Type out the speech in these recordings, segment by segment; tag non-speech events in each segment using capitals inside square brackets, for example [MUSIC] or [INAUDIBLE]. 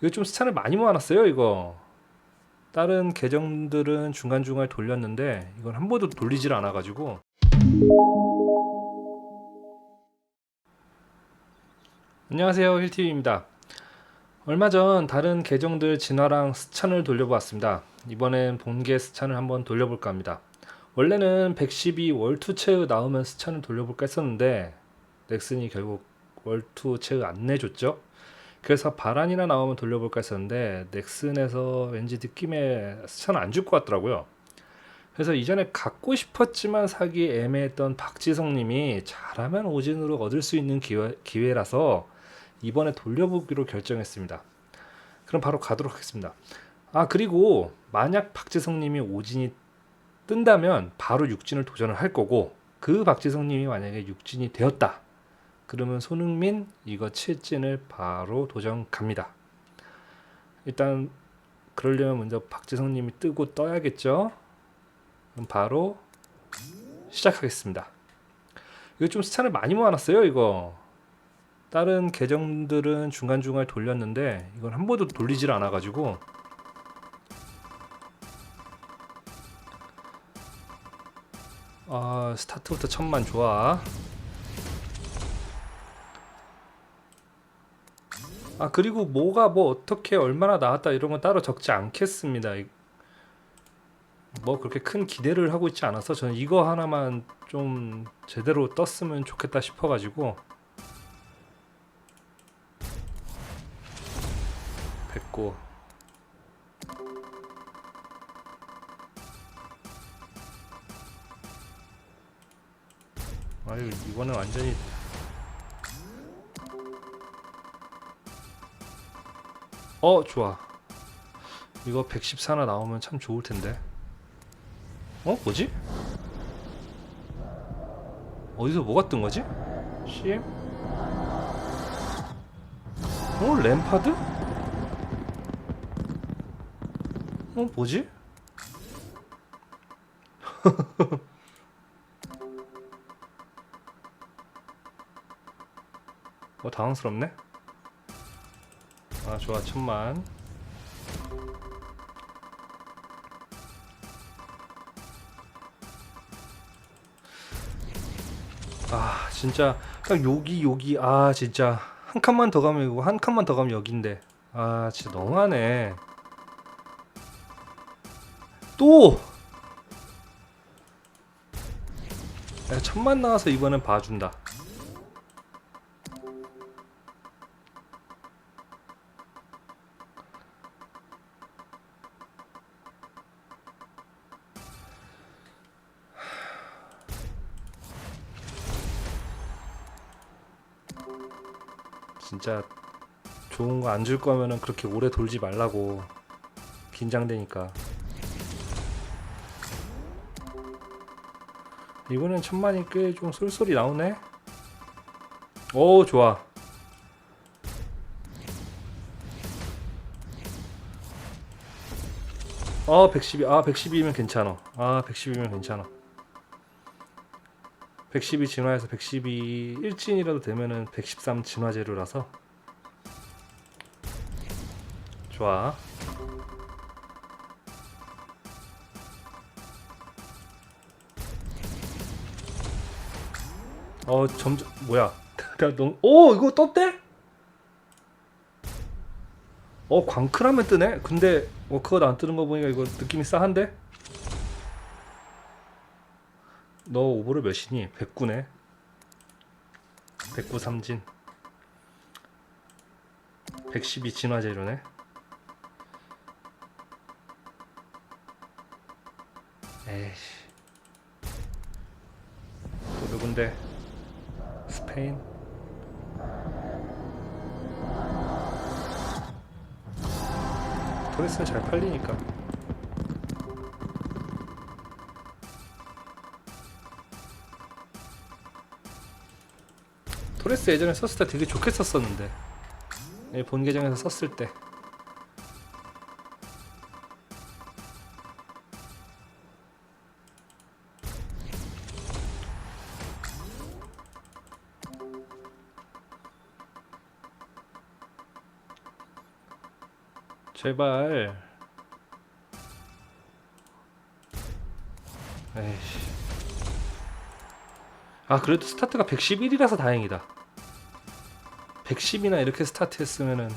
이거 좀 스찬을 많이 모아놨어요, 이거. 다른 계정들은 중간중간에 돌렸는데 이건 한 번도 돌리질 않아가지고 안녕하세요, 힐티비입니다. 얼마 전 다른 계정들 진화랑 스찬을 돌려보았습니다. 이번엔 본계 스찬을 한번 돌려볼까 합니다. 원래는 112 월투 체의 나오면 스찬을 돌려볼까 했었는데 넥슨이 결국 월투 체의 안 내줬죠. 그래서 바란이나 나오면 돌려볼까 했었는데 넥슨에서 왠지 느낌에 스찬 안줄 것 같더라고요. 그래서 이전에 갖고 싶었지만 사기 애매했던 박지성님이 잘하면 오진으로 얻을 수 있는 기회, 기회라서 이번에 돌려보기로 결정했습니다. 그럼 바로 가도록 하겠습니다. 아 그리고 만약 박지성님이 오진이 뜬다면 바로 육진을 도전을 할 거고 그 박지성님이 만약에 육진이 되었다. 그러면 손흥민 이거 7진을 바로 도전 갑니다. 일단 그러려면 먼저 박지성님이 뜨고 떠야겠죠. 그럼 바로 시작하겠습니다. 이거 좀 스찬을 많이 모아놨어요. 이거 다른 계정들은 중간 중간에 돌렸는데 이건 한 번도 돌리질 않아가지고 아 스타트부터 천만 좋아. 아 그리고 뭐가 뭐 어떻게 얼마나 나왔다 이런 건 따로 적지 않겠습니다. 이- 뭐 그렇게 큰 기대를 하고 있지 않아서 저는 이거 하나만 좀 제대로 떴으면 좋겠다 싶어가지고 됐고 아유 이거는 완전히 어 좋아. 이거 114나 나오면 참 좋을 텐데. 어 뭐지? 어디서 뭐가 뜬 거지? CM 어 램파드? 어 뭐지? [LAUGHS] 어 당황스럽네 아 좋아. 천만. 아 진짜. 딱 여기 여기. 아 진짜. 한 칸만 더 가면 이거 한 칸만 더 가면 여긴데. 아 진짜 너무하네. 또! 야, 천만 나와서 이번엔 봐준다 진짜 좋은 거 안 줄 거면은 그렇게 오래 돌지 말라고 긴장되니까. 이번엔 천만이 꽤 좀 쏠쏠이 나오네? 오 좋아. 어 112, 아 112면 괜찮아. 아 112면 괜찮아 112 진화해서 112 1진이라도 되면은 113 진화 재료라서 좋아 어 점점 뭐야 [LAUGHS] 너무 오 이거 떴대? 어 광클하면 뜨네 근데 워크가 안 뜨는 거 보니까 이거 느낌이 싸한데? 너 오버를 몇이니? 109네. 109 삼진. 112 진화 재료네. 에이씨. 또 누군데? 스페인? 토레스는 잘 팔리니까 토레스 예전에 썼을 때 되게 좋게 썼었는데 예, 본 계정에서 썼을 때 제발. 에이씨. 아, 그래도 스타트가 111이라서 다행이다. 110이나 이렇게 스타트 했으면은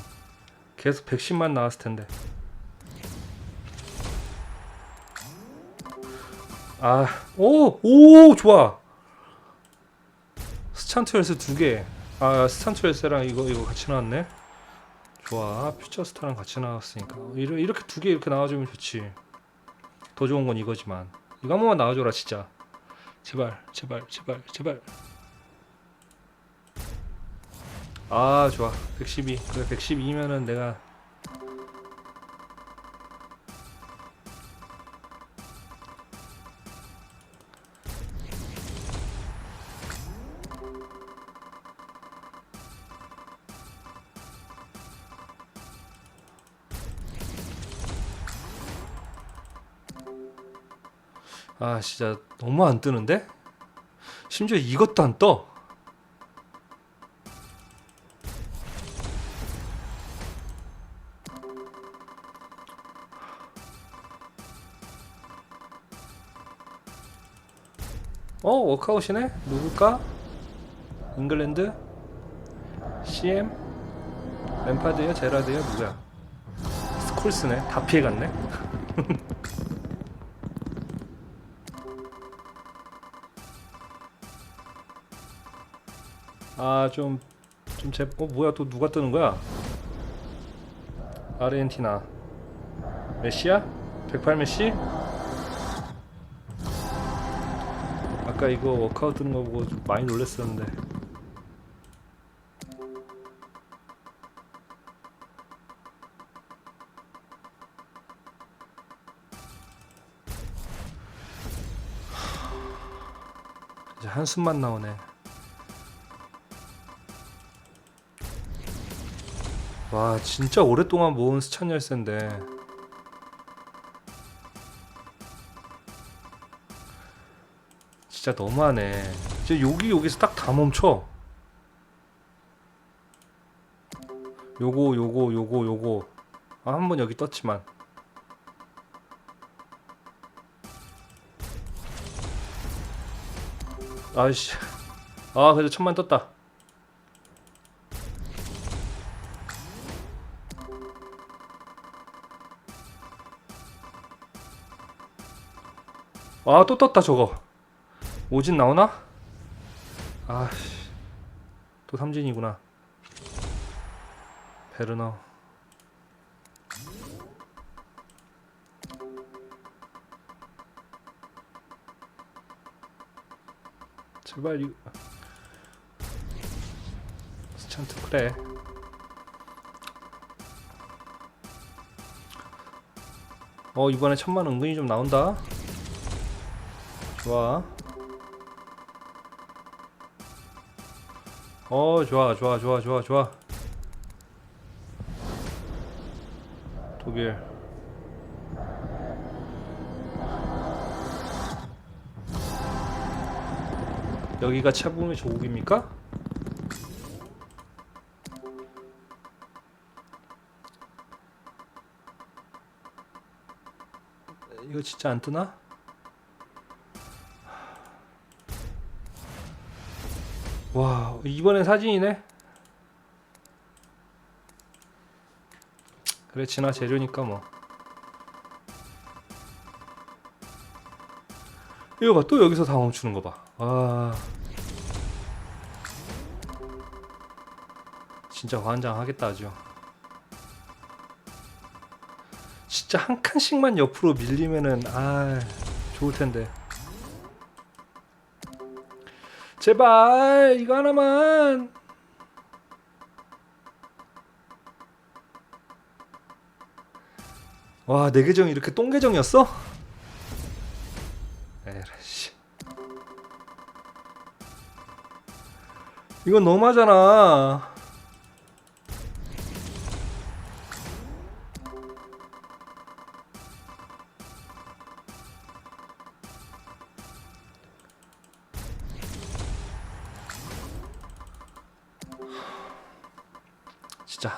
계속 110만 나왔을 텐데. 아, 오, 오, 좋아. 스찬트 열쇠 두 개. 아, 스찬트 열쇠랑 이거 이거 같이 나왔네. 좋아, 퓨처 스타랑 같이 나왔으니까 이러- 이렇게 두 개 이렇게 나와주면 좋지. 더 좋은 건 이거지만 이거 한 번만 나와줘라 진짜. 제발, 제발, 제발, 제발. 아, 좋아. 112. 그래, 112면은 내가 아 진짜 너무 안 뜨는데? 심지어 이것도 안 떠. 어 워크아웃이네? 누굴까? 잉글랜드? CM? 램파드야? 제라드야? 누구야? 스콜스네? 다 피해갔네? [LAUGHS] 아, 좀, 좀 제, 어, 뭐야, 또 누가 뜨는 거야? 아르헨티나. 메시야? 108 메시? 아까 이거 워크아웃 뜨는 거 보고 좀 많이 놀랐었는데. 이제 한숨만 나오네. 와 진짜 오랫동안 모은 스찬 열쇠인데 진짜 너무하네. 이제 여기 여기서 딱 다 멈춰. 요거 요거 요거 요거. 아 한 번 여기 떴지만. 아이씨. 아 그래도 천만 떴다. 아 또 떴다 저거 오진 나오나? 아씨 또 삼진이구나 베르너 제발 이 스찬트 그래 어 이번에 천만 은근히 좀 나온다 좋아. 어, 좋아, 좋아, 좋아, 좋아, 좋아. 독일. 여기가 차붐의 조국입니까? 이거 진짜 안 뜨나? 와 이번엔 사진이네? 그래 진화 재료니까 뭐. 이거 봐 또 여기서 다 멈추는 거봐 아 진짜 환장하겠다 아주. 진짜 한 칸씩만 옆으로 밀리면은 아 좋을 텐데 제발 이거 하나만. 와 내 계정이 이렇게 똥 계정이었어? 에라씨. 이건 너무하잖아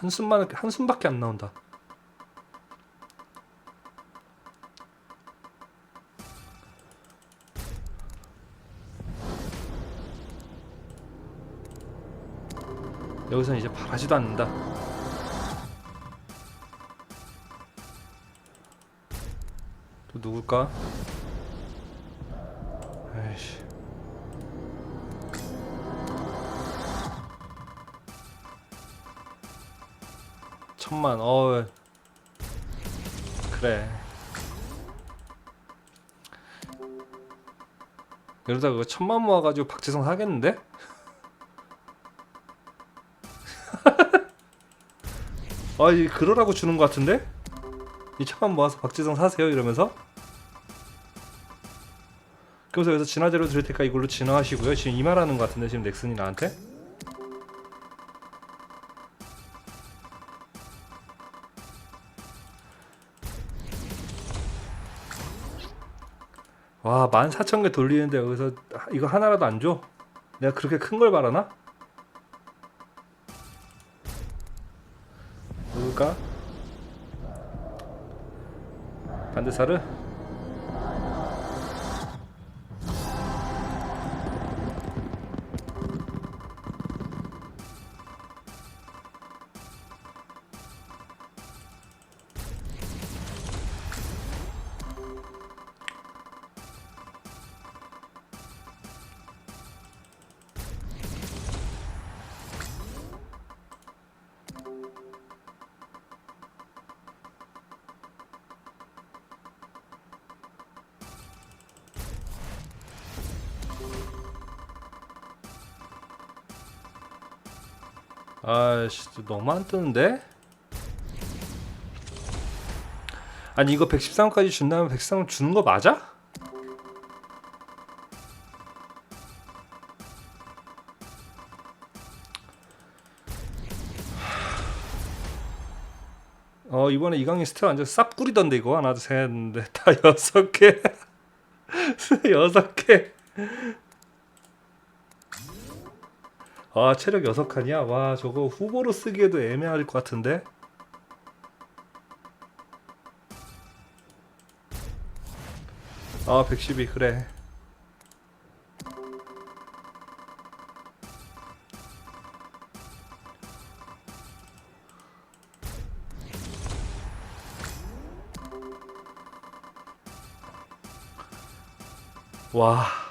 한숨만 한숨밖에 안 나온다. 여기서 이제 바라지도 않는다. 또 누굴까? 천만, 어 그래. 이러다 그거 천만 모아가지고 박지성 사겠는데? [LAUGHS] 아, 이 그러라고 주는 것 같은데? 이 천만 모아서 박지성 사세요 이러면서? 그래서 여기서 진화제로 드릴 테니까 이걸로 진화하시고요. 지금 이 말하는 것 같은데 지금 넥슨이 나한테? 와, 14,000개 돌리는데 여기서 이거 하나라도 안 줘? 내가 그렇게 큰 걸 바라나? 누굴까? 반대사르? 너무 안 뜨는데? 아니 이거 113까지 준다면 113 주는 거 맞아? 어 이번에 이강인 스텝 완전 쌉 꾸리던데 이거 하나 둘셋넷다 여섯 개 [LAUGHS] 여섯 개 아 체력 6칸이야? 와 저거 후보로 쓰기에도 애매할 것 같은데? 아 112 그래 와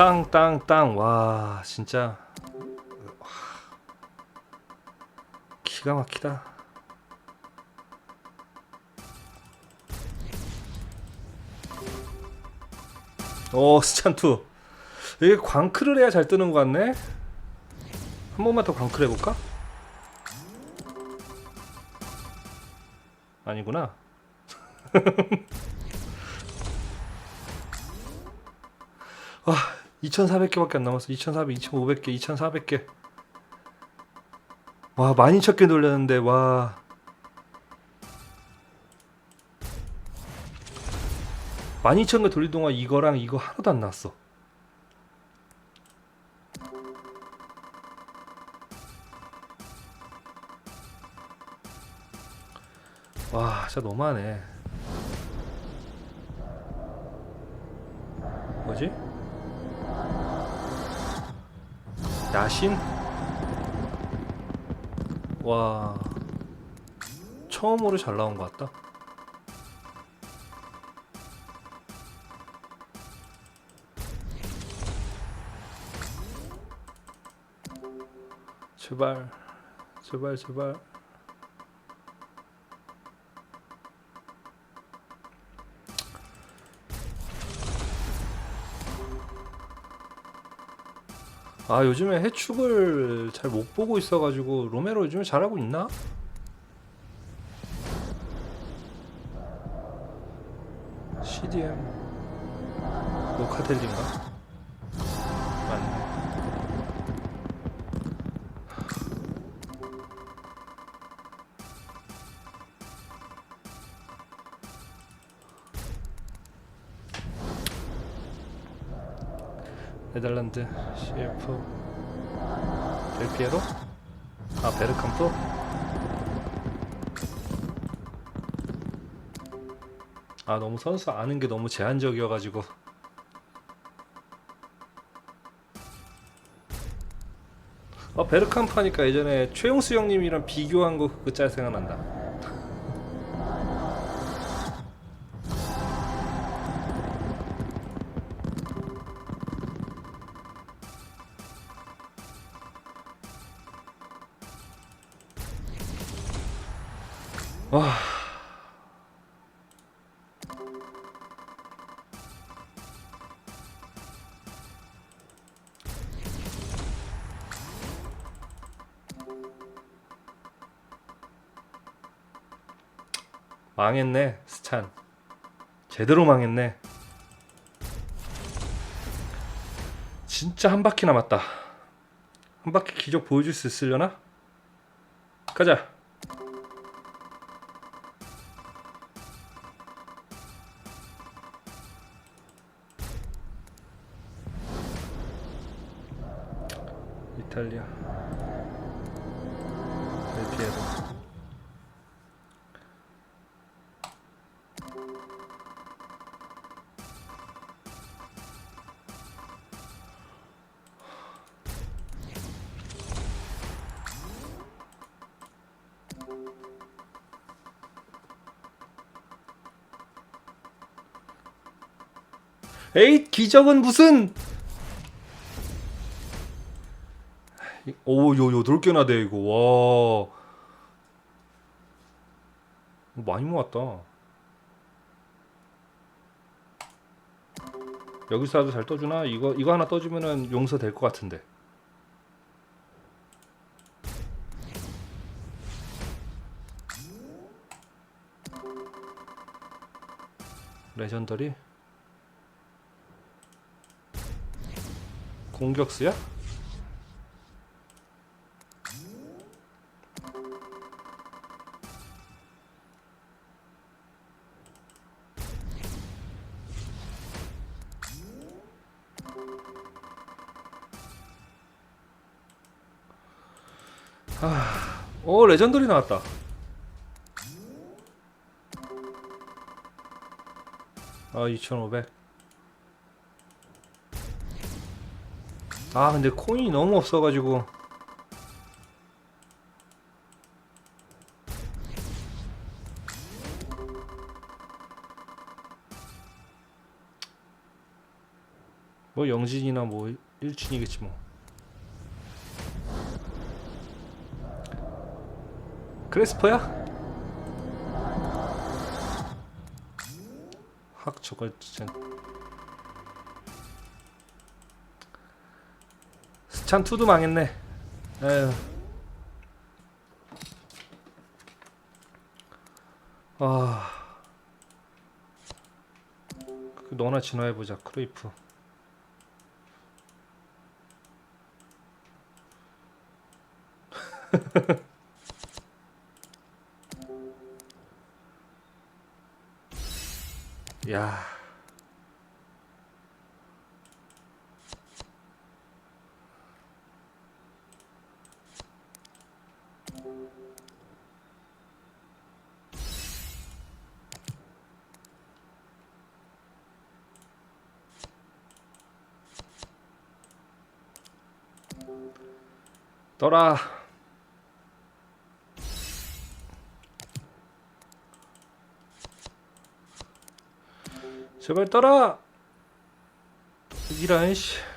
땅, 땅, 땅. 와, 진짜. 와. 기가 막히다. 오, 스찬투. 이게 광크를 해야 잘 뜨는 것 같네? 한 번만 더 광크를 해볼까? 아니구나. [LAUGHS] 2,400개밖에 안 남았어. 2,400, 2,500개, 2,400개. 와, 12,000개 돌렸는데 와. 만2 0 0 0개 돌릴 동안 이거랑 이거 하나도 안 나왔어. 와, 진짜 너무하네. 야신? 와 처음으로 잘 나온 것 같다. 제발 제발 제발 아 요즘에 해축을 잘 못 보고 있어가지고 로메로 요즘에 잘하고 있나? CDM 로카텔린가? 네덜란드 CF 델피에로? 아 베르캄프? 아 너무 선수 아는 게 너무 제한적이어가지고 어 베르캄프 하니까 예전에 최용수 형님이랑 비교한 거 그거 짤 생각난다. 망했네 스찬. 제대로 망했네. 진짜 한 바퀴 남았다. 한 바퀴 기적 보여줄 수 있으려나? 가자. 이탈리아 에이 기적은 무슨? 오요 여덟 개나 돼 이거. 와. 많이 모았다. 여기서라도 잘 떠주나? 이거 이거 하나 떠주면은 용서 될 것 같은데. 레전더리 공격수야? 아, 오 레전더리 나왔다. 아 2,500. 아 근데 코인이 너무 없어가지고 뭐 영진이나 뭐 일진이겠지 뭐 크레스퍼야? 확 저걸 진짜 스찬 투도 망했네. 에휴. 아. 그 너나 진화해 보자. 크루이프. [LAUGHS] 야. 떠라. 제발 떠라. 이란 씨.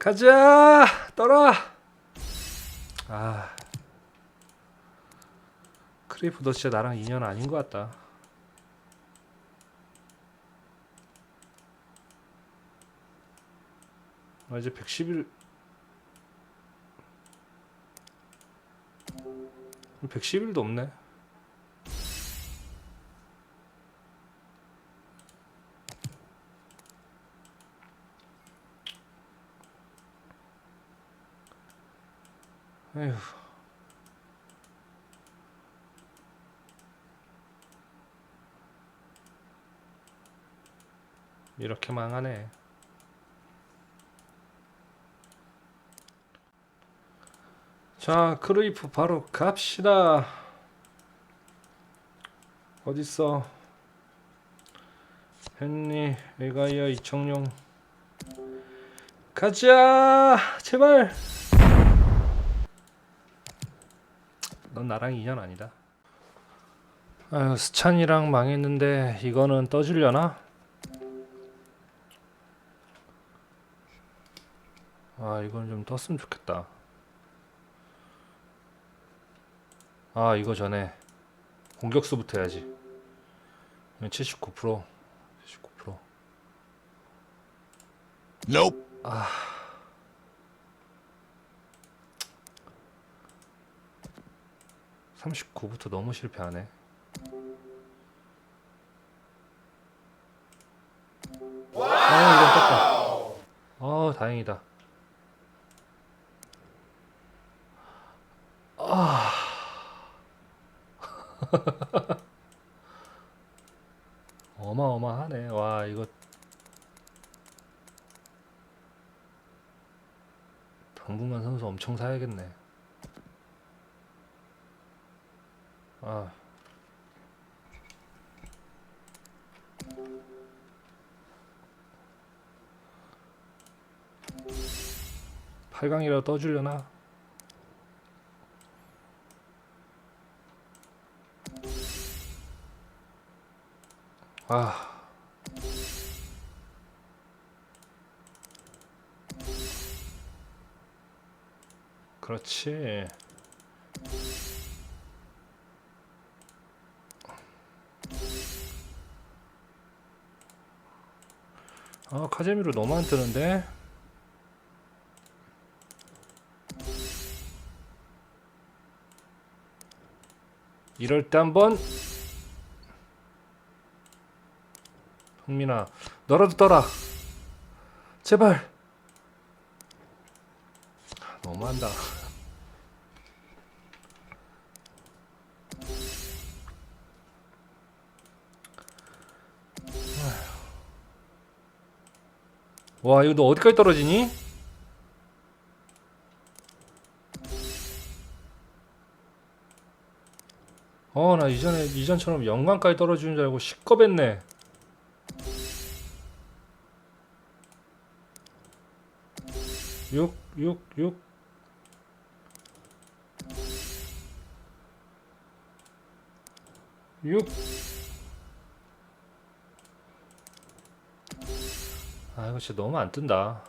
가자 떠라 아. 크리프 너 진짜 나랑 인연 아닌 것 같다. 아 이제 111 111도 없네 에휴 이렇게 망하네. 자, 크루이프 바로 갑시다. 어딨어? 헨리, 에가이아, 이청용. 가자! 제발! 넌 나랑 인연 아니다. 아유, 스찬이랑 망했는데 이거는 떠주려나? 아, 이건 좀 떴으면 좋겠다. 아, 이거 전에 공격수부터 해야지. 79%, 79%. Nope. 39부터 너무 실패하네. 아, 이건 떴다. 아, 다행이다. 아. [LAUGHS] 어마어마하네. 와, 이거 당분간 선수 엄청 사야겠네. 아. 팔강이라도 떠주려나? 아. 그렇지. 아, 카제미로 너무 안 뜨는데? 이럴 때 한번. 흥민아 너라도 떠라. 제발. 너무한다 와 이거 너 어디까지 떨어지니? 어 나 이전에 이전처럼 영광까지 떨어지는 줄 알고 시겁했네 육, 육, 육. 육. 아, 이거 진짜 너무 안 뜬다.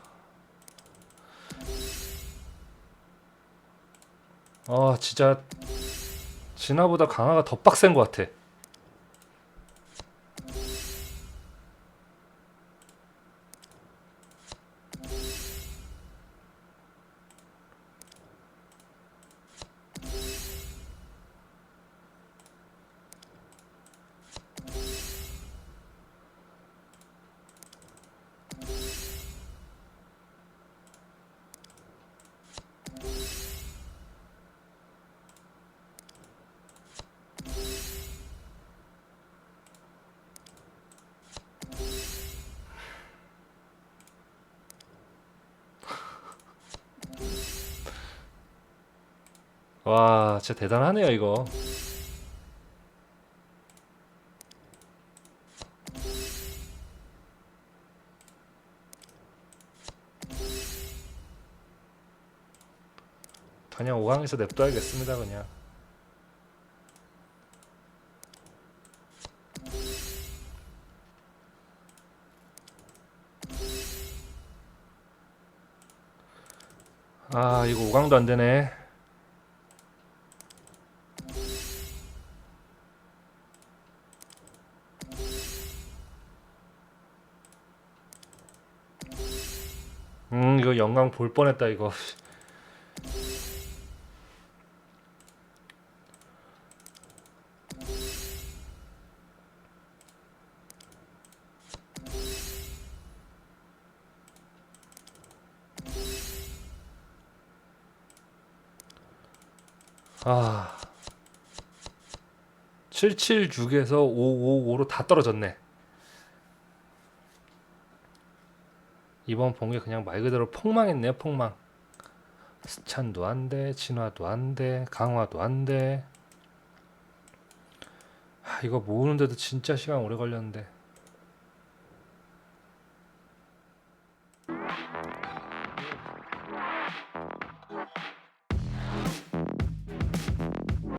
아, 진짜 진화보다 강화가 더 빡센 것 같아. 와, 진짜 대단하네요, 이거. 그냥 5강에서 냅둬야겠습니다, 그냥. 아, 이거 5강도 안 되네. 영광 볼 뻔했다, 이거. 아. 776에서 555로 다 떨어졌네. 이번 본게 그냥 말 그대로 폭망했네요 폭망. 스찬도 안 돼 진화도 안 돼 강화도 안 돼. 아, 이거 모으는데도 진짜 시간 오래 걸렸는데